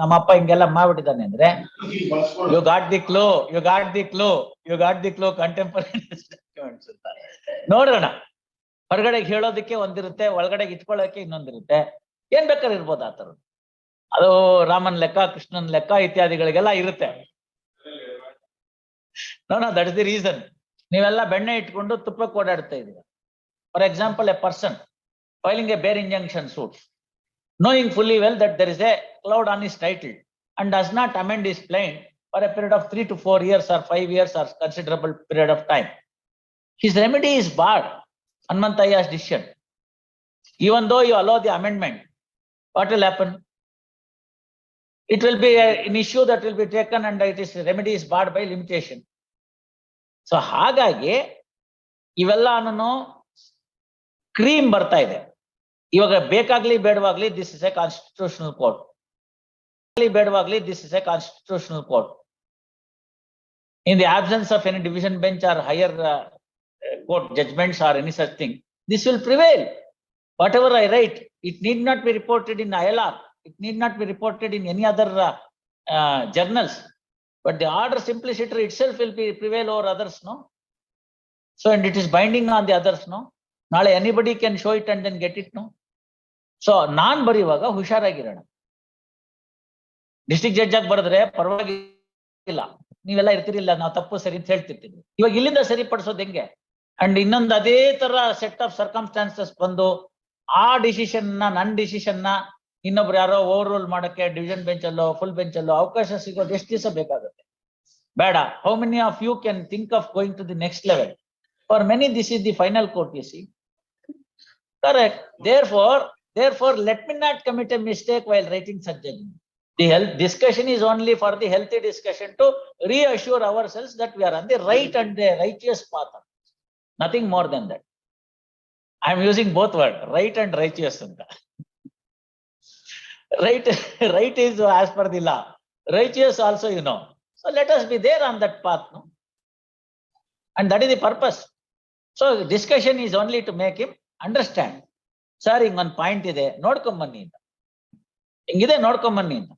ನಮ್ಮಪ್ಪ ಹಿಂಗೆಲ್ಲ ಮಾಡ್ಬಿಟ್ಟಿದ್ದಾನೆ ಅಂದ್ರೆ you got the clue you got the clue you got the clue contemporary documents ಅಂತ ನೋಡೋಣ, ಹೊರಗಡೆಗೆ ಹೇಳೋದಕ್ಕೆ ಒಂದಿರುತ್ತೆ, ಒಳಗಡೆಗೆ ಇಟ್ಕೊಳ್ಳೋಕೆ ಇನ್ನೊಂದಿರುತ್ತೆ. ಏನ್ ಬೇಕಾದ್ರೆ ಇರ್ಬೋದು ಆ ಥರದ್ದು. ಅದು ರಾಮನ್ ಲೆಕ್ಕ, ಕೃಷ್ಣನ್ ಲೆಕ್ಕ ಇತ್ಯಾದಿಗಳಿಗೆಲ್ಲ ಇರುತ್ತೆ. No that is the reason ನೀವೆಲ್ಲ ಬೆಣ್ಣೆ ಇಟ್ಕೊಂಡು ತುಪ್ಪಕ್ಕೆ ಓಡಾಡ್ತಾ ಇದೀರ. For example a person filing a bare injunction suit knowing fully well that there is a cloud on his title and does not amend his plane for a period of three to four years or five years or considerable period of time. His remedy is barred, Hanmantaya's decision. Even though you allow the amendment, what will happen? It will be a- an issue that will be taken and it is remedy is barred by limitation. So ಹಾಗಾಗಿ ಇವೆಲ್ಲನೂ cream ಬರ್ತಾ ಇದೆ ಇವಾಗ ಬೇಕಾಗ್ಲಿ ಬೇಡವಾಗ್ಲಿ this is a constitutional court ಬೇಡವಾಗ್ಲಿ this is a constitutional court in the absence of any division bench or higher court judgments or any such thing this will prevail whatever I write it need not be reported in I L R it need not be reported in any other journals but the order simpliciter itself will be prevail over others no so and it is binding on the others no ನಾಳೆ anybody can show it and then get it no so ನಾನ್ ಬರೆಯುವಾಗ ಹುಷಾರಾಗಿರೋಣ. District judge ಆಗಿ ಬರೆದ್ರೆ ಪರವಾಗಿಲ್ಲ. ನೀವೆಲ್ಲ ಇರ್ತಿರಿಲ್ಲ, ನಾವು ತಪ್ಪು ಸರಿ ಅಂತ ಹೇಳ್ತಿರ್ತೀವಿ. ಇವಾಗ ಇಲ್ಲಿಂದ ಸರಿಪಡಿಸೋದು ಹೆಂಗೆ? ಅಂಡ್ ಇನ್ನೊಂದು ಅದೇ ತರ ಸೆಟ್ ಆಫ್ ಸರ್ಕಮ್ಸ್ಟಾನ್ಸಸ್ ಬಂದು ಆ ಡಿಸಿಷನ್ನ, ನನ್ ಡಿಸಿಷನ್ನ ಇನ್ನೊಬ್ರು ಯಾರೋ ಓವರ್ ರೂಲ್ ಮಾಡಕ್ಕೆ ಡಿವಿಷನ್ ಬೆಂಚ್ ಅಲ್ಲೋ ಫುಲ್ ಬೆಂಚ್ ಅಲ್ಲೋ ಅವಕಾಶ ಸಿಗೋದು ಎಷ್ಟು ದಿವಸ ಬೇಕಾಗುತ್ತೆ? ಬೇಡ. How many of you can think of going to the next level for many this is the final court you see Correct. Therefore, therefore, let me not commit a mistake while writing such judgment. The health discussion is only for the healthy discussion to reassure ourselves that we are on the right and the righteous path. Nothing more than that. I am using both word, right and righteous. Right, right is as per the law. Righteous also, you know. So let us be there on that path, no? And that is the purpose. So discussion is only to make him understand sir ಒಂದ್ point ಇದೆ. ನೋಡ್ಕೊಂಡ್ ಬನ್ನಿ ಅಂತ. ಹಿಂಗಿದೆ, ನೋಡ್ಕೊಂಡ್ ಬನ್ನಿ ಅಂತ.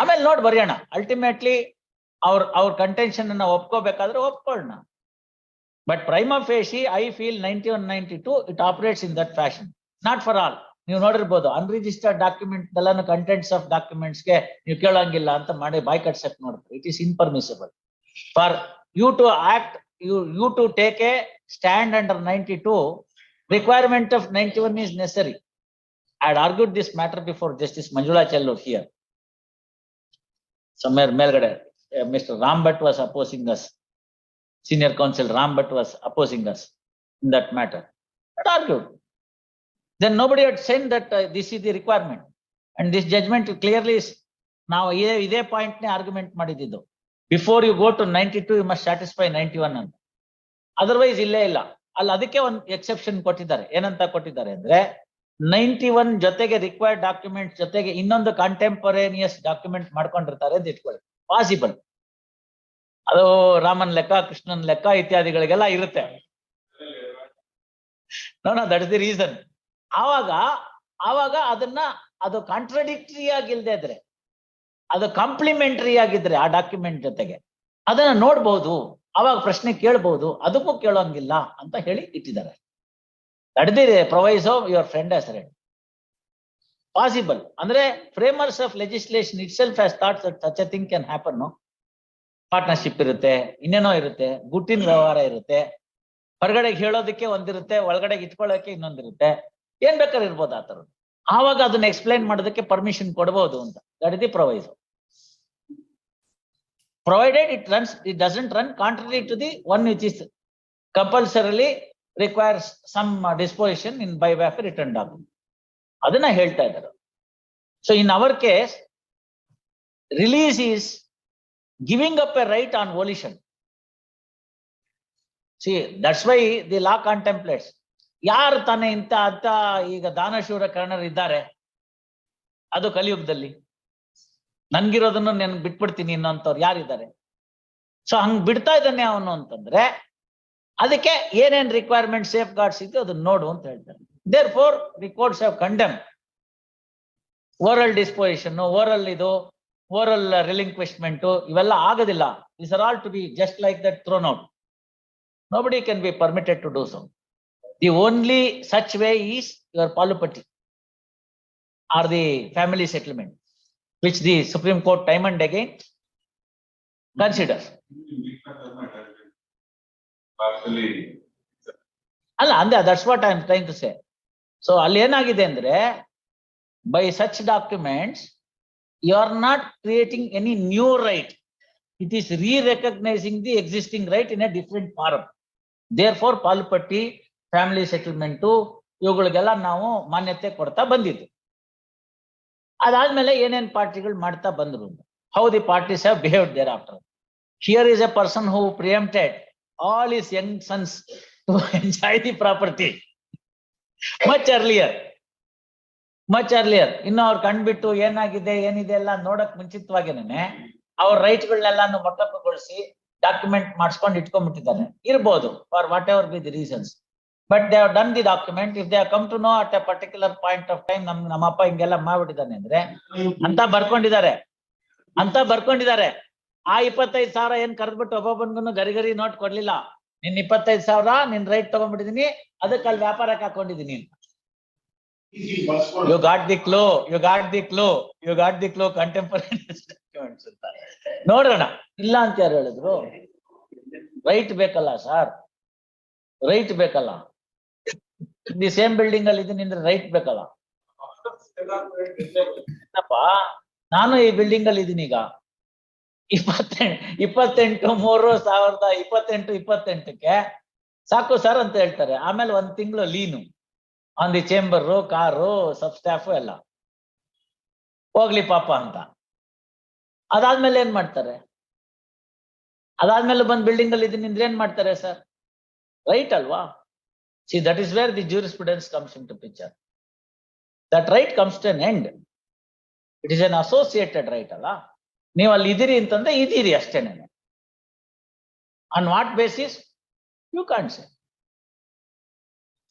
ಆಮೇಲೆ ನೋಡ್ ಬರೆಯೋಣ. ಅಲ್ಟಿಮೇಟ್ಲಿ ಅವ್ರ ಅವ್ರ ಕಂಟೆನ್ಷನ್ ಅನ್ನ ಒಪ್ಕೋಬೇಕಾದ್ರೆ ಒಪ್ಕೊಳ್ಳೋಣ. But prime of AC I feel ninety one ninety two it operates in that fashion not for all ನೀವು ನೋಡಿರ್ಬೋದು ಅನ್ರಿಜಿಸ್ಟರ್ಡ್ ಡಾಕ್ಯುಮೆಂಟ್ ಎಲ್ಲಾನು ಕಂಟೆಂಟ್ಸ್ ಆಫ್ ಡಾಕ್ಯುಮೆಂಟ್ಸ್ಗೆ ನೀವು ಕೇಳಂಗಿಲ್ಲ ಅಂತ ಮಾಡಿ ಬಾಯ್ ಕಟ್ಸಕ್ ನೋಡ್ತಾರೆ it is impermissible for you to act you you to take a stand under ninety two requirement of ninety-one is necessary. I had argued this matter before Justice Manjula Chellu here. Somewhere Melgade, uh, Mr. Ram Bhatt was opposing us. Senior counsel Ram Bhatt was opposing us in that matter. But argued. Then nobody had said that uh, this is the requirement. And this judgment clearly is, ನಾವು ಇದೇ ಇದೇ point ನೇ argument ಮಾಡಿದ್ದು before you go to ninety two you must satisfy ninety one ಅಂತ otherwise ಇಲ್ಲೇ ಇಲ್ಲ ಅಲ್ಲಿ, ಅದಕ್ಕೆ ಒಂದು ಎಕ್ಸೆಪ್ಷನ್ ಕೊಟ್ಟಿದ್ದಾರೆ. ಏನಂತ ಕೊಟ್ಟಿದ್ದಾರೆ ಅಂದ್ರೆ ನೈಂಟಿ ಒನ್ ಜೊತೆಗೆ ರಿಕ್ವೈರ್ಡ್ ಡಾಕ್ಯುಮೆಂಟ್ ಜೊತೆಗೆ ಇನ್ನೊಂದು ಕಾಂಟೆಂಪರೇನಿಯಸ್ ಡಾಕ್ಯುಮೆಂಟ್ ಮಾಡ್ಕೊಂಡಿರ್ತಾರೆ ಅಂತ ಇಟ್ಕೊಳ್ಳಿ. ಪಾಸಿಬಲ್ ಅದು ರಾಮನ್ ಲೆಕ್ಕ, ಕೃಷ್ಣನ್ ಲೆಕ್ಕ ಇತ್ಯಾದಿಗಳಿಗೆಲ್ಲ ಇರುತ್ತೆ. No no that is the reason ಆವಾಗ ಆವಾಗ ಅದನ್ನ ಅದು ಕಾಂಟ್ರಡಿಕ್ಟರಿ ಆಗಿಲ್ದೇ ಇದ್ರೆ, ಅದು ಕಾಂಪ್ಲಿಮೆಂಟರಿ ಆಗಿದ್ರೆ ಆ ಡಾಕ್ಯುಮೆಂಟ್ ಜೊತೆಗೆ, ಅದನ್ನ ನೋಡ್ಬೋದು. ಅವಾಗ ಪ್ರಶ್ನೆ ಕೇಳ್ಬಹುದು ಅದಕ್ಕೂ ಕೇಳೋಂಗಿಲ್ಲ ಅಂತ ಹೇಳಿ ಇಟ್ಟಿದ್ದಾರೆ. ನಡೆದಿದೆ, proviso, your friend as read. Possible. ಅಂದ್ರೆ framers of legislation itself has thought such a thing can happen partnership ಇರುತ್ತೆ, ಇನ್ನೇನೋ ಇರುತ್ತೆ, ಗುಟ್ಟಿನ ವ್ಯವಹಾರ ಇರುತ್ತೆ, ಹೊರಗಡೆಗೆ ಹೇಳೋದಕ್ಕೆ ಒಂದಿರುತ್ತೆ, ಒಳಗಡೆಗೆ ಇಟ್ಕೊಳ್ಳೋಕೆ ಇನ್ನೊಂದಿರುತ್ತೆ. ಏನ್ ಬೇಕಾದ್ರೆ ಇರ್ಬೋದು ಆ ಥರದ್ದು. ಆವಾಗ ಅದನ್ನ ಎಕ್ಸ್ಪ್ಲೈನ್ ಮಾಡೋದಕ್ಕೆ ಪರ್ಮಿಷನ್ ಕೊಡ್ಬೋದು ಅಂತ. That is the proviso. Provided it runs, it doesn't run contrary to the one which is compulsorily requires some uh, disposition in by way of a written document. ಅದನ್ನ ಹೇಳ್ತಾ ಇದ್ದಾರೆ so in our case release is giving up a right on volition see that's why the law contemplates ಯಾರು ತಾನೇ ಇಂತ ಅಂತ ಈಗ ದಾನಶೂರ adu kaliyugadalli ಅದು ಕಲಿಯುಗದಲ್ಲಿ ನನ್ಗಿರೋದನ್ನು ನಾನು ಬಿಟ್ಬಿಡ್ತೀನಿ ಇನ್ನೊಂತವ್ರು ಯಾರಿದ್ದಾರೆ? ಸೊ ಹಂಗ್ ಬಿಡ್ತಾ ಇದ್ದಾನೆ ಅವನು ಅಂತಂದ್ರೆ, ಅದಕ್ಕೆ ಏನೇನ್ ರಿಕ್ವೈರ್ಮೆಂಟ್ ಸೇಫ್ ಗಾರ್ಡ್ಸ್ ಇತ್ತು ಅದನ್ನ ನೋಡು ಅಂತ ಹೇಳ್ತಾರೆ. Therefore the courts have condemn oral disposition oral ಇದು ಓರಲ್ ರಿಲಿಂಕ್ವಿಶ್ಮೆಂಟ್ ಇವೆಲ್ಲ ಆಗೋದಿಲ್ಲ. This are all to be just like that thrown out nobody can be permitted to do so the only such way is your ಪಾಲುಪಟ್ಟಿ or the family settlement which the supreme court time and again consider ಅಲ್ಲ ಅಂದೆ that's what I am trying to say so ಅಲ್ಲಿ ಏನಾಗಿದೆ ಅಂದ್ರೆ by such documents you are not creating any new right it is re recognising the existing right in a different form therefore ಪಾಲ್ಪಟ್ಟಿ family settlement ಇವುಗಳಿಗೆಲ್ಲ ನಾವು ಮಾನ್ಯತೆ ಕೊಡ್ತಾ ಬಂದಿದ್ದು. ಅದಾದ್ಮೇಲೆ ಏನೇನ್ ಪಾರ್ಟಿಗಳು ಮಾಡ್ತಾ ಬಂದ್ರು how the parties have behave thereafter here is a person who permitted all his young sons to enjoy the property. Much earlier. Much earlier. ಇನ್ನು ಅವ್ರು ಕಂಡ್ಬಿಟ್ಟು ಏನಾಗಿದೆ, ಏನಿದೆ ಎಲ್ಲ ನೋಡಕ್ ಮುಂಚಿತವಾಗಿನೇ ಅವ್ರ ರೈಟ್ಗಳನ್ನೆಲ್ಲಾನು ಮೊಟಕುಗೊಳಿಸಿ ಡಾಕ್ಯುಮೆಂಟ್ ಮಾಡಿಸ್ಕೊಂಡು ಇಟ್ಕೊಂಡ್ಬಿಟ್ಟಿದ್ದಾರೆ ಇರ್ಬೋದು for whatever be the reasons but they have done the document if they come to know at a particular point of time ನಮ್ ನಮ್ಮಪ್ಪ ಹಿಂಗೆಲ್ಲ ಮಾಡ್ಬಿಟ್ಟಿದ್ದಾನೆ ಅಂದ್ರೆ, ಅಂತ ಬರ್ಕೊಂಡಿದ್ದಾರೆ. ಅಂತ ಬರ್ಕೊಂಡಿದ್ದಾರೆ. ಆ ಇಪ್ಪತ್ತೈದು ಸಾವಿರ ಏನ್ ಕರೆದ್ಬಿಟ್ಟು ಒಬ್ಬೊಬ್ಬನ್ಗೂ ಗರಿ ಗರಿ ನೋಟ್ ಕೊಡ್ಲಿಲ್ಲ. ನಿನ್ ಇಪ್ಪತ್ತೈದು ಸಾವಿರ, ನಿನ್ ರೈಟ್ ತಗೊಂಡ್ಬಿಟ್ಟಿದೀನಿ. ಅದಕ್ಕೆ ಅಲ್ಲಿ ವ್ಯಾಪಾರಕ್ಕೆ ಹಾಕೊಂಡಿದೀನಿ you got the clue you got the clue you got the clue contemporary ನೋಡೋಣ. ಇಲ್ಲ ಅಂತ ಯಾರು ಹೇಳಿದ್ರು? ರೈಟ್ ಬೇಕಲ್ಲ ಸರ್ ರೈಟ್ ಬೇಕಲ್ಲ. ದಿ ಸೇಮ್ ಬಿಲ್ಡಿಂಗ್ ಅಲ್ಲಿ ಇದೀನಿ ಅಂದ್ರೆ ರೈಟ್ ಬೇಕಲ್ಲ? ನಾನು ಈ ಬಿಲ್ಡಿಂಗ್ ಅಲ್ಲಿ ಇದೀನಿ ಈಗ. ಇಪ್ಪತ್ತೆಂಟು ಇಪ್ಪತ್ತೆಂಟು, ಮೂರು ಸಾವಿರದ ಇಪ್ಪತ್ತೆಂಟು, ಇಪ್ಪತ್ತೆಂಟಕ್ಕೆ ಸಾಕು ಸರ್ ಅಂತ ಹೇಳ್ತಾರೆ. ಆಮೇಲೆ ಒಂದ್ ತಿಂಗಳು lien. On the chamber car sub staff ಎಲ್ಲ. ಹೋಗ್ಲಿ ಪಾಪ ಅಂತ. ಅದಾದ್ಮೇಲೆ ಏನ್ ಮಾಡ್ತಾರೆ? ಅದಾದ್ಮೇಲೆ ಬಂದ್ ಬಿಲ್ಡಿಂಗ್ ಅಲ್ಲಿ ಇದೀನಿ ಏನ್ ಮಾಡ್ತಾರೆ ಸರ್ ರೈಟ್ ಅಲ್ವಾ? See that is where the jurisprudence comes into picture that right comes to an end it is an associated right ಅಲ್ಲ ನೀವು ಅಲ್ಲಿ ಇದೀರಿ ಅಂತಂದ್ರೆ ಇದೀರಿ ಅಷ್ಟೇನೆ on what basis you can't say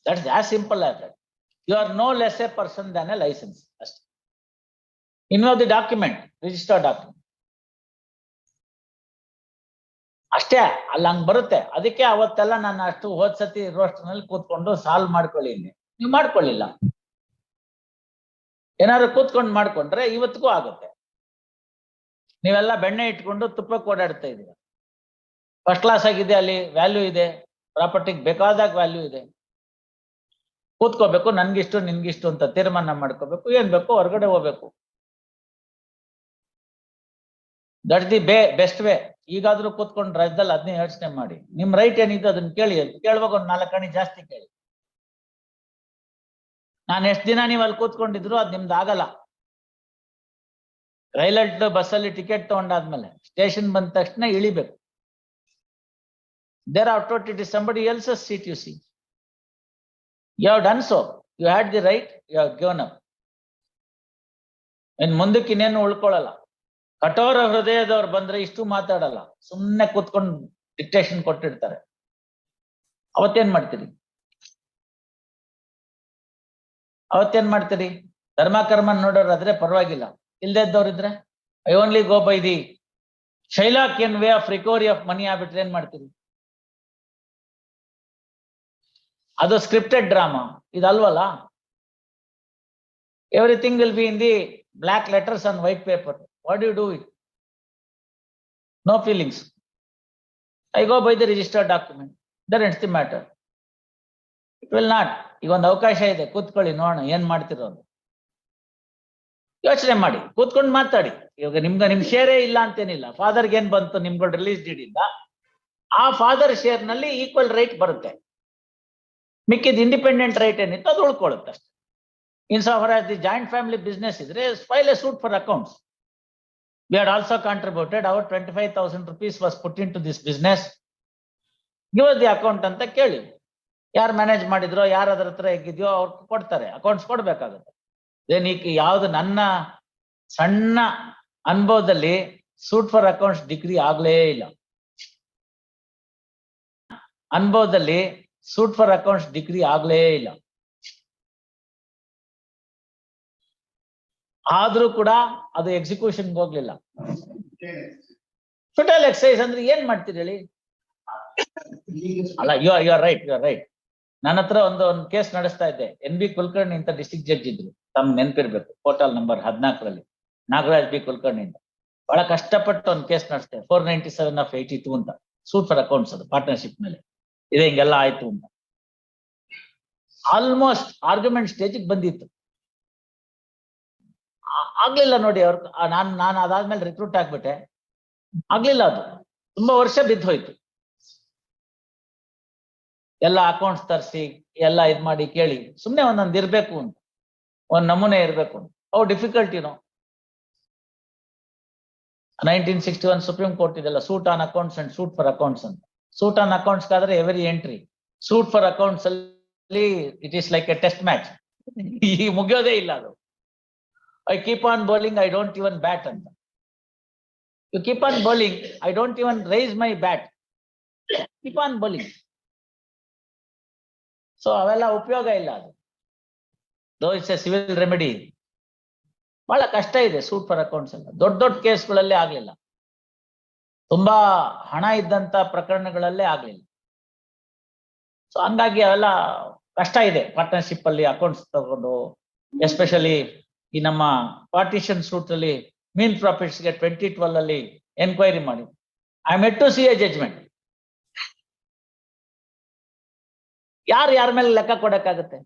that's as simple as that you are no less a person than a licence ಅಷ್ಟೇ ಇನ್ನು the document registered document ಅಷ್ಟೇ, ಅಲ್ಲಿ ಹಂಗ್ ಬರುತ್ತೆ. ಅದಕ್ಕೆ ಅವತ್ತೆಲ್ಲ ನಾನು ಅಷ್ಟು ಹೋದ್ ಸತಿ ರೋಸ್ಟ್ನಲ್ಲಿ ಕೂತ್ಕೊಂಡು ಸಾಲ್ವ್ ಮಾಡ್ಕೊಳ್ಳಿ ನೀವು ಮಾಡ್ಕೊಳ್ಳಿಲ್ಲ. ಏನಾದ್ರು ಕೂತ್ಕೊಂಡು ಮಾಡ್ಕೊಂಡ್ರೆ ಇವತ್ತಿಗೂ ಆಗುತ್ತೆ. ನೀವೆಲ್ಲ ಬೆಣ್ಣೆ ಇಟ್ಕೊಂಡು ತುಪ್ಪಕ್ಕೆ ಓಡಾಡ್ತಾ ಇದೀರ ಫಸ್ಟ್ ಕ್ಲಾಸ್ ಆಗಿದೆ ಅಲ್ಲಿ ವ್ಯಾಲ್ಯೂ ಇದೆ. ಪ್ರಾಪರ್ಟಿಗೆ ಬೇಕಾದಾಗ ವ್ಯಾಲ್ಯೂ ಇದೆ. ಕೂತ್ಕೋಬೇಕು, ನನ್ಗಿಷ್ಟು, ನಿನ್ಗಿಷ್ಟು ಅಂತ ತೀರ್ಮಾನ ಮಾಡ್ಕೋಬೇಕು. ಏನ್ ಬೇಕು? ಹೊರಗಡೆ ಹೋಗ್ಬೇಕು. That the be best way ಈಗಾದ್ರೂ ಕೂತ್ಕೊಂಡು ರಾಜ್ಯದಲ್ಲಿ ಅದನ್ನೇ ಯೋಚನೆ ಮಾಡಿ. ನಿಮ್ ರೈಟ್ ಏನಿದ್ರು ಅದನ್ನ ಕೇಳಿ. ಕೇಳ್ಬೇಕು ಒಂದು ನಾಲ್ಕು ಕಣಿ ಜಾಸ್ತಿ ಕೇಳಿ. ನಾನು ಎಷ್ಟು ದಿನ ನೀವು ಅಲ್ಲಿ ಕೂತ್ಕೊಂಡಿದ್ರು ಅದ್ ನಿಮ್ದು ಆಗಲ್ಲ. ರೈಲಟ್ ಬಸ್ಸಲ್ಲಿ ಟಿಕೆಟ್ ತಗೊಂಡಾದ್ಮೇಲೆ ಸ್ಟೇಷನ್ ಬಂದ ತಕ್ಷಣ ಇಳಿಬೇಕು. There are thought it is somebody else seat you see you have done so you had the right you have given up in ಮುಂದಕ್ಕೆ ಇನ್ನೇನು ಉಳ್ಕೊಳ್ಳಲ್ಲ. ಕಠೋರ ಹೃದಯದವ್ರು ಬಂದ್ರೆ ಇಷ್ಟು ಮಾತಾಡಲ್ಲ. ಸುಮ್ಮನೆ ಕೂತ್ಕೊಂಡು ಡಿಕ್ಟೇಷನ್ ಕೊಟ್ಟಿರ್ತಾರೆ. ಅವತ್ತೇನ್ ಮಾಡ್ತೀರಿ? ಅವತ್ತೇನ್ ಮಾಡ್ತೀರಿ? ಧರ್ಮ ಕರ್ಮ ನೋಡೋರಾದ್ರೆ ಪರವಾಗಿಲ್ಲ. ಇಲ್ದೇ ಇದ್ದವ್ರಿದ್ರೆ I only go by the Shylock can way of recovery of money ಆಗ್ಬಿಟ್ರೆ ಏನ್ ಮಾಡ್ತೀರಿ? ಅದು scripted drama ಇದಲ್ವಲ್ಲ? Everything will be in the black letters on white paper what you do it no feelings I go by the registered document there it's the matter it will not ಈಗ ಒಂದು ಅವಕಾಶ ಇದೆ. ಕೂತ್ಕೊಳ್ಳಿ, ನೋಡೋಣ, ಏನ್ ಮಾಡ್ತಿರೋದು ಯೋಚನೆ ಮಾಡಿ. ಕೂತ್ಕೊಂಡು ಮಾತಾಡಿ. ಇವಾಗ ನಿಮ್ಗೆ ನಿಮ್ ಶೇರೇ ಇಲ್ಲ ಅಂತೇನಿಲ್ಲ. ಫಾದರ್ಗೆ ಏನ್ ಬಂತು? ನಿಮ್ಗಳು ರಿಲೀಸ್ ಇಂದ ಆ ಫಾದರ್ ಶೇರ್ನಲ್ಲಿ ಈಕ್ವಲ್ ರೈಟ್ ಬರುತ್ತೆ. ಮಿಕ್ಕಿದ ಇಂಡಿಪೆಂಡೆಂಟ್ ರೈಟ್ ಏನಿತ್ತು ಅದು ಉಳ್ಕೊಳ್ಳುತ್ತೆ ಅಷ್ಟೇ. In suffer as the joint family business ಇದ್ರೆ file a suit for accounts we had our twenty five thousand rupees was put into this business give the account ಅಂತ ಕೇಳಿ. ಯಾರು ಮ್ಯಾನೇಜ್ ಮಾಡಿದ್ರೋ, ಯಾರು ಅದ್ರ ಹತ್ರ ಹೇಗಿದ್ಯೋ ಅವ್ರು ಕೊಡ್ತಾರೆ. ಅಕೌಂಟ್ಸ್ ಕೊಡ್ಬೇಕಾಗುತ್ತೆ. ದೇನ್ ಈಗ ಯಾವ್ದು ನನ್ನ ಸಣ್ಣ ಅನುಭವದಲ್ಲಿ ಸೂಟ್ ಫಾರ್ ಅಕೌಂಟ್ಸ್ ಡಿಗ್ರಿ ಆಗ್ಲೇ ಇಲ್ಲ. ಅನುಭವದಲ್ಲಿ ಸೂಟ್ ಫಾರ್ ಅಕೌಂಟ್ಸ್ ಡಿಗ್ರಿ ಆಗ್ಲೇ ಇಲ್ಲ. ಆದ್ರೂ ಕೂಡ ಅದು ಎಕ್ಸಿಕ್ಯೂಷನ್ ಹೋಗ್ಲಿಲ್ಲ. ಫಿಟಲ್ ಎಕ್ಸೈಸ್ ಅಂದ್ರೆ ಏನ್ ಮಾಡ್ತೀರಿ ಹೇಳಿ? ಅಲ್ಲ you you are right you are right ನನ್ನ ಹತ್ರ ಒಂದು ಒಂದು ಕೇಸ್ ನಡೆಸ್ತಾ ಇದ್ದೆ. ಎನ್ ಬಿ ಕುಲಕರ್ಣಿ ಅಂತ ಡಿಸ್ಟ್ರಿಕ್ಟ್ ಜಡ್ಜ್ ಇದ್ರು. ತಮ್ ನೆನ್ಪಿರ್ಬೇಕು ಪೋರ್ಟಲ್ ನಂಬರ್ ಹದಿನಾಲ್ಕರಲ್ಲಿ. ನಾಗರಾಜ್ ಬಿ ಕುಲಕರ್ಣಿ ಅಂತ ಬಹಳ ಕಷ್ಟಪಟ್ಟು ಒಂದು case ನಡೆಸ್ತೆ four ninety seven of eighty two ಅಂತ. ಸೂಟ್ ಫಾರ್ ಅಕೌಂಟ್ಸ್ ಅದು ಪಾರ್ಟ್ನರ್ಶಿಪ್ ಮೇಲೆ. ಇದೆ ಹಿಂಗೆಲ್ಲ ಆಯ್ತು ಅಂತ. ಆಲ್ಮೋಸ್ಟ್ ಆರ್ಗ್ಯುಮೆಂಟ್ ಸ್ಟೇಜಿಗೆ ಬಂದಿತ್ತು. ಆಗ್ಲಿಲ್ಲ ನೋಡಿ ಅವ್ರ ನಾನು ನಾನು ಅದಾದ್ಮೇಲೆ ರಿಕ್ರೂಟ್ ಆಗ್ಬಿಟ್ಟೆ. ಆಗ್ಲಿಲ್ಲ ಅದು. ತುಂಬಾ ವರ್ಷ ಬಿದ್ದೋಯ್ತು. ಎಲ್ಲ ಅಕೌಂಟ್ಸ್ ತರಿಸಿ, ಎಲ್ಲ ಇದ್ ಮಾಡಿ ಕೇಳಿ. ಸುಮ್ನೆ ಒಂದೊಂದ್ ಇರ್ಬೇಕು ಅಂತ. ಒಂದ್ ನಮೂನೆ ಇರ್ಬೇಕು ಅಂತ. ಅವು difficult no nineteen sixty one supreme court ಇದೆಲ್ಲ suit on accounts and suit for accounts ಅಂತ. ಸೂಟ್ ಆನ್ ಅಕೌಂಟ್ಸ್ ಆದ್ರೆ every entry suit for accounts ಅಲ್ಲಿ it is like a test match ಈ ಮುಗಿಯೋದೇ ಇಲ್ಲ ಅದು. I keep on bowling I don't even bat ಅಂತ you keep on bowling I don't even raise my bat keep on bowling so ಅವೆಲ್ಲ ಉಪಯೋಗ ಇಲ್ಲ ಅದು. ದೋ ಇಟ್ಸ್ ಎ ಸಿವಿಲ್ ರೆಮಿಡಿ ಬಹಳ ಕಷ್ಟ ಇದೆ ಸೂಟ್ ಫಾರ್ ಅಕೌಂಟ್ಸ್ ಎಲ್ಲ. ದೊಡ್ಡ ದೊಡ್ಡ ಕೇಸ್ಗಳಲ್ಲಿ ಆಗ್ಲಿಲ್ಲ. ತುಂಬಾ ಹಣ ಇದ್ದಂತ ಪ್ರಕರಣಗಳಲ್ಲೇ ಆಗ್ಲಿಲ್ಲ. ಸೊ ಹಂಗಾಗಿ ಅವೆಲ್ಲ ಕಷ್ಟ ಇದೆ. ಪಾರ್ಟ್ನರ್ಶಿಪ್ ಅಲ್ಲಿ ಅಕೌಂಟ್ಸ್ ತಗೊಂಡು ಎಸ್ಪೆಷಲಿ ಈ ನಮ್ಮ ಪಾರ್ಟಿಷನ್ ಸೂಟ್ ಅಲ್ಲಿ ಮೀನ್ ಪ್ರಾಫಿಟ್ಸ್ಗೆ ಟ್ವೆಂಟಿ ಟ್ವೆಲ್ ಅಲ್ಲಿ ಎನ್ಕ್ವೈರಿ ಮಾಡಿ. I met to see a judgement ಯಾರು ಯಾರ ಮೇಲೆ ಲೆಕ್ಕ ಕೊಡಕ್ಕಾಗತ್ತೆ?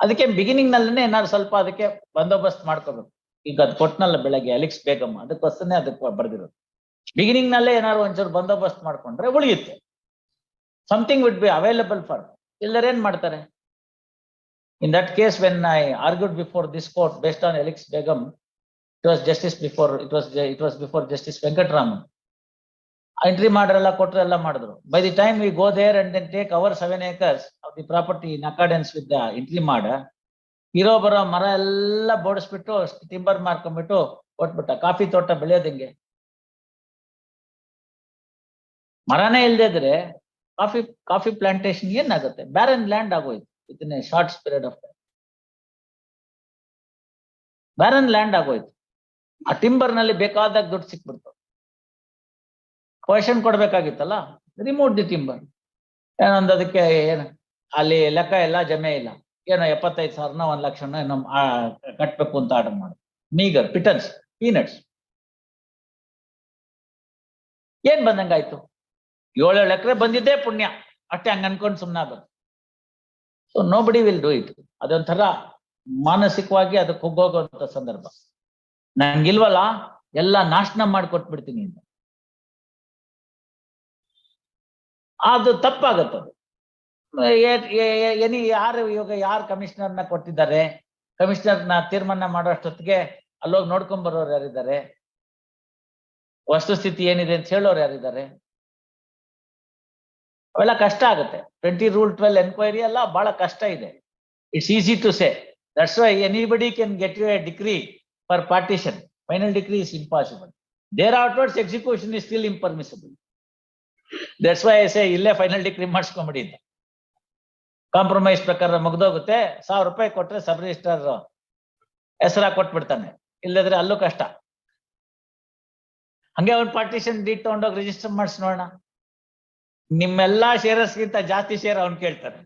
ಅದಕ್ಕೆ ಬಿಗಿನಿಂಗ್ ನಲ್ಲೇ ಏನಾದ್ರು ಸ್ವಲ್ಪ ಅದಕ್ಕೆ ಬಂದೋಬಸ್ತ್ ಮಾಡ್ಕೋಬೇಕು. ಈಗ ಅದ್ ಕೊಟ್ನಲ್ಲ ಬೆಳಗ್ಗೆ, ಅಲಿಕ್ಸ್ ಬೇಗಮ್ಮ ಅದಕ್ಕೋಸ್ಕರನೇ ಅದಕ್ಕೆ ಬರ್ದಿರೋದು. ಬಿಗಿನಿಂಗ್ ನಲ್ಲೇ ಏನಾದ್ರು ಒಂಚೂರು ಬಂದೋಬಸ್ತ್ ಮಾಡ್ಕೊಂಡ್ರೆ ಉಳಿಯುತ್ತೆ. Something would be available for ಇಲ್ಲರ ಏನ್ ಮಾಡ್ತಾರೆ? In that case when I argued before this court based on helix Begum it was justice before it was it was before justice Venkataraman entry ಮಾಡ್ರೆಲ್ಲ ಕೊಟ್ರೆ ಎಲ್ಲ ಮಾಡಿದ್ರು. By the time we go there and then take our seven acres of the property in accordance with the entry ಮಾಡ ಇರೋ ಬರೋ ಮರ ಎಲ್ಲ ಬೋಡಿಸ್ಬಿಟ್ಟು timber ಮಾರ್ಕೊಂಡ್ಬಿಟ್ಟು ಕೊಟ್ಬಿಟ್ಟ. Coffee ತೋಟ ಬೆಳೆಯೋದ್ ಹೆಂಗೆ ಮರನೇ ಇಲ್ದೇ ಇದ್ರೆ ಕಾಫಿ ಕಾಫಿ ಪ್ಲಾಂಟೇಶನ್ ಏನಾಗುತ್ತೆ? ಬ್ಯಾರನ್ ಲ್ಯಾಂಡ್ ಆಗೋಯ್ತು. In a short period of time barren land ಆಗೋಯ್ತು. ಆ ಟಿಂಬರ್ನಲ್ಲಿ ಬೇಕಾದಾಗ ದುಡ್ಡು ಸಿಕ್ಬಿಡ್ತು. ಕ್ವಶನ್ ಕೊಡ್ಬೇಕಾಗಿತ್ತಲ್ಲ? ರಿಮೋಟ್ ದಿ ಟಿಂಬರ್ ಏನೊಂದು ಅದಕ್ಕೆ ಏನು? ಅಲ್ಲಿ ಲೆಕ್ಕ ಇಲ್ಲ ಜಮೆ ಇಲ್ಲ. ಏನೋ ಎಪ್ಪತ್ತೈದು ಸಾವಿರನ ಒಂದ್ ಲಕ್ಷನ ಏನೋ ಕಟ್ಬೇಕು ಅಂತ ಆರ್ಡರ್ ಮಾಡಿ ಮೀಗರ್ ಪಿಟನ್ಸ್ ಪೀನಟ್ಸ್ ಏನ್ ಬಂದಂಗಾಯ್ತು? ಏಳೇಳು ಎಕರೆ ಬಂದಿದ್ದೇ ಪುಣ್ಯ. ಅಷ್ಟೇ ಹಂಗ ಅನ್ಕೊಂಡು ಸುಮ್ಮನೆ ಆಗೋದು so nobody will do it ಅದೊಂಥರ ಮಾನಸಿಕವಾಗಿ ಅದಕ್ಕೆ ಹೋಗೋಗುವಂತ ಸಂದರ್ಭ. ನಂಗಿಲ್ವಲ್ಲ, ಎಲ್ಲ ನಾಶನ ಮಾಡಿಕೊಟ್ಬಿಡ್ತೀನಿ ಅಂತ. ಅದು ತಪ್ಪಾಗತ್ತೆ ಏನಿ ಏ- ಏ- ಏ- ಎನಿ ಯಾರು ಇವಾಗ ಯಾರು ಕಮಿಷನರ್ನ ಕೊಟ್ಟಿದ್ದಾರೆ? ಕಮಿಷನರ್ನ ತೀರ್ಮಾನ ಮಾಡೋಷ್ಟೊತ್ತಿಗೆ ಅಲ್ಲೋಗಿ ನೋಡ್ಕೊಂಡ್ ಬರೋರು ಯಾರಿದ್ದಾರೆ? ವಸ್ತುಸ್ಥಿತಿ ಏನಿದೆ ಅಂತ ಹೇಳೋರು ಯಾರಿದ್ದಾರೆ? ಅವೆಲ್ಲ ಕಷ್ಟ ಆಗುತ್ತೆ. ಟ್ವೆಂಟಿ ರೂಲ್ ಟ್ವೆಲ್ ಎನ್ಕ್ವೈರಿ ಎಲ್ಲ ಬಹಳ ಕಷ್ಟ ಇದೆ. It's easy to say that's why anybody can get you a degree for partition final degree is impossible thereafter's execution is still impermissible that's why say ಇಲ್ಲೇ ಫೈನಲ್ ಡಿಗ್ರಿ ಮಾಡಿಸ್ಕೊಂಬಿಡಿ ಅಂತ. Compromise ಪ್ರಕಾರ ಮುಗ್ದೋಗುತ್ತೆ. ಸಾವಿರ ರೂಪಾಯಿ ಕೊಟ್ರೆ ಸಬ್ ರಿಜಿಸ್ಟರ್ ಹೆಸರ ಕೊಟ್ಬಿಡ್ತಾನೆ. ಇಲ್ಲದ್ರೆ ಅಲ್ಲೂ ಕಷ್ಟ. ಹಂಗೆ ಒಂದು ಪಾರ್ಟಿಷನ್ ಡೀಟ್ ತಗೊಂಡೋಗಿ ರಿಜಿಸ್ಟರ್ ಮಾಡಿಸಿ ನೋಡೋಣ. ನಿಮ್ಮೆಲ್ಲಾ ಶೇರಸ್ಗಿಂತ ಜಾಸ್ತಿ ಶೇರ್ ಅವ್ನ್ ಕೇಳ್ತಾನೆ